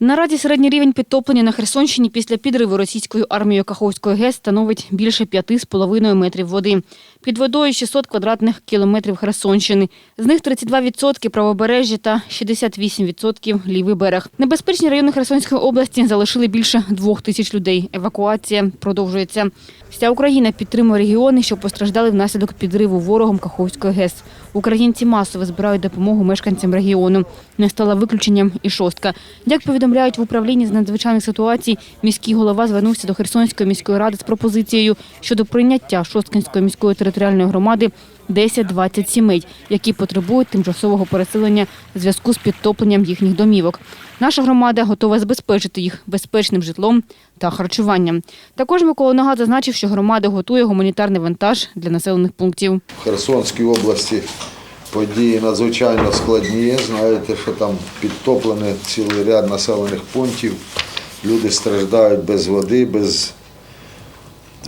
Наразі середній рівень підтоплення на Херсонщині після підриву російською армією Каховської ГЕС становить більше 5,5 метрів води. Під водою 600 квадратних кілометрів Херсонщини. З них 32% правобережжя та 68% лівий берег. Небезпечні райони Херсонської області залишили більше двох тисяч людей. Евакуація продовжується. Вся Україна підтримує регіони, що постраждали внаслідок підриву ворогом Каховської ГЕС. Українці масово збирають допомогу мешканцям регіону. Не стала виключенням і шостка. Як повідомляють в управлінні з надзвичайних ситуацій, міський голова звернувся до Херсонської міської ради з пропозицією щодо прийняття Шосткинської міської територіальної громади 10-20 сімей, які потребують тимчасового переселення в зв'язку з підтопленням їхніх домівок. Наша громада готова забезпечити їх безпечним житлом та харчуванням. Також Микола Нога зазначив, що громада готує гуманітарний вантаж для населених пунктів. В Херсонській області події надзвичайно складні. Знаєте, що там підтоплений цілий ряд населених пунктів. Люди страждають без води, без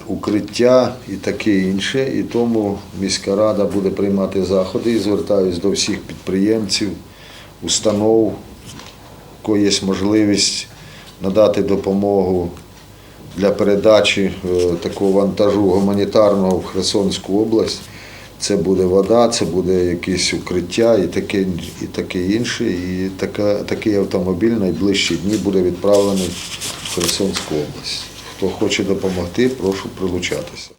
укриття і таке інше. І тому міська рада буде приймати заходи і звертаюсь до всіх підприємців, установ, кого є можливість надати допомогу для передачі е, такого вантажу гуманітарного в Херсонську область. Це буде вода, це буде якесь укриття і таке, і таке інше. І така, такий автомобіль найближчі дні буде відправлений в Херсонську область. Хто хоче допомогти, прошу прилучатися.